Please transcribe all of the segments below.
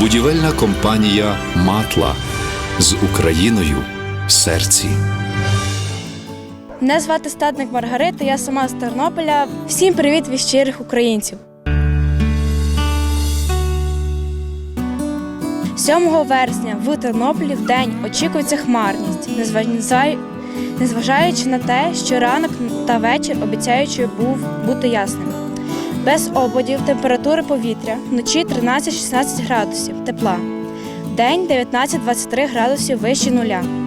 Будівельна компанія Матла з Україною в серці. Мене звати Статник Маргарита, я сама з Тернополя. Всім привіт від щирих українців. 7 вересня в Тернополі в день очікується хмарність, незважаючи на те, що ранок та вечір обіцяючи був бути ясним. Без опадів температури повітря вночі 13-16 градусів тепла, день 19-23 градусів вище нуля. –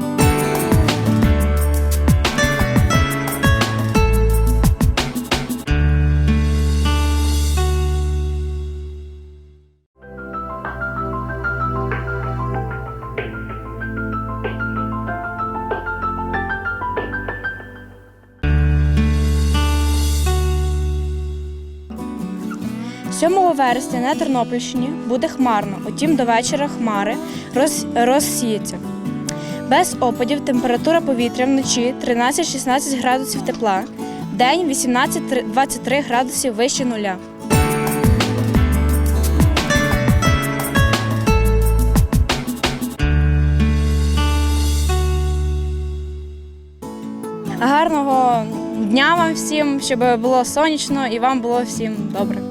7 вересня на Тернопільщині буде хмарно, утім до вечора хмари роз, розсіються. Без опадів температура повітря вночі 13-16 градусів тепла, день 18-23 градусів вище нуля. Гарного дня вам всім, щоб було сонячно і вам було всім добре.